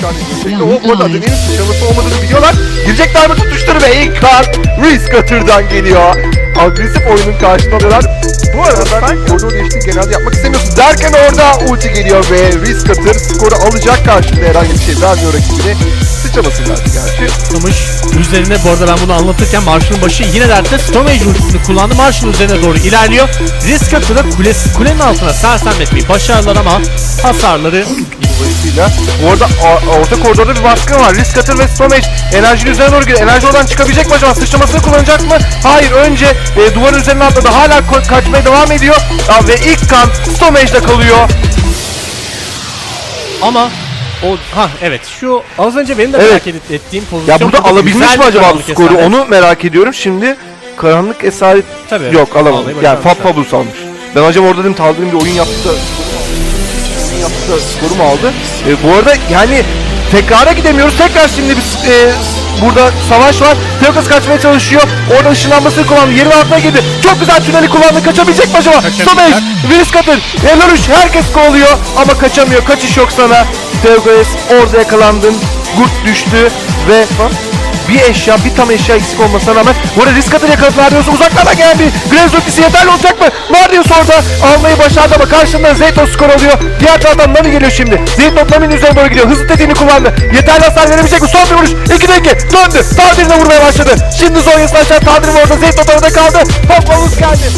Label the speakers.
Speaker 1: tane girecekti.
Speaker 2: Ya,
Speaker 1: O bu arada
Speaker 2: hayır.
Speaker 1: Adem'in sıçraması olmadığını biliyorlar. Girecekler mi tutuştur ve ilk kan Risk Cutter'dan geliyor. Agresif oyunun karşısında alıyorlar. Bu arada ben koridor değiştiğini genelde yapmak istemiyorsun derken orada ulti geliyor ve Risk Cutter skoru alacak karşında herhangi bir şey vermiyor rakibine. Verdi gerçi.
Speaker 3: Atlamış. Üzerine bu arada ben bunu anlatırken Marshall'ın başı yine dertte Stormage ultisini kullandı. Marshall üzerine doğru ilerliyor. Risk atıda kulesi, kulenin altına sersemletmeyi başardılar ama hasarları
Speaker 1: Dolayısıyla bu arada orta koridorda bir baskın var. Risk Cutter ve Stomage enerjinin üzerine doğru gidiyor. Enerji oradan çıkabilecek mi acaba? Sıçramasını kullanacak mı? Hayır. Önce e, duvarın üzerine atladı. Hala kaçmaya devam ediyor. Aa, ve ilk kan Stomage'de kalıyor.
Speaker 3: ama o ha evet şu az önce benim de
Speaker 1: Evet.
Speaker 3: merak et- ettiğim pozisyon
Speaker 1: Ya burada
Speaker 3: çok
Speaker 1: alabilmiş
Speaker 3: güzel
Speaker 1: mi
Speaker 3: bir
Speaker 1: acaba bu
Speaker 3: karanlık
Speaker 1: skoru?
Speaker 3: esaret.
Speaker 1: Onu merak ediyorum. Şimdi karanlık esaret
Speaker 3: Tabii.
Speaker 1: yok alamadı.
Speaker 3: Almayı
Speaker 1: Yani Fab
Speaker 3: başarmışlar.
Speaker 1: Fabulous almış. Ben acaba orada dedim Taldir'in bir oyun yaptı da oyun yaptı da skoru mu aldı? E, bu arada yani tekrara gidemiyoruz. Tekrar şimdi bir e, burada savaş var. Teokas kaçmaya çalışıyor. Orada ışınlanmasını kullandı. Yerin altına girdi. Çok güzel tüneli kullandı. Kaçabilecek mi acaba? Stomage, Virus Cutter, Eloruş herkes kovalıyor ama kaçamıyor. Kaçış yok sana. Teokas orada yakalandın. Gurt düştü ve bir eşya, bir tam eşya eksik olmasına rağmen bu arada risk atır yakaladılar diyorsun. Uzaklardan gelen bir Graves yeterli olacak mı? Marius orada almayı başardı ama karşında Zeytos skor alıyor. Diğer taraftan Nami geliyor şimdi. Zeytos Nami'nin üzerine doğru gidiyor. Hızlı dediğini kullandı. Yeterli hasar verebilecek mi? Son bir vuruş. 2'de 2. Döndü. Tadil'ine vurmaya başladı. Şimdi Zonya'sını aşağı Tadil orada. Zeytos orada kaldı. Popolus geldi.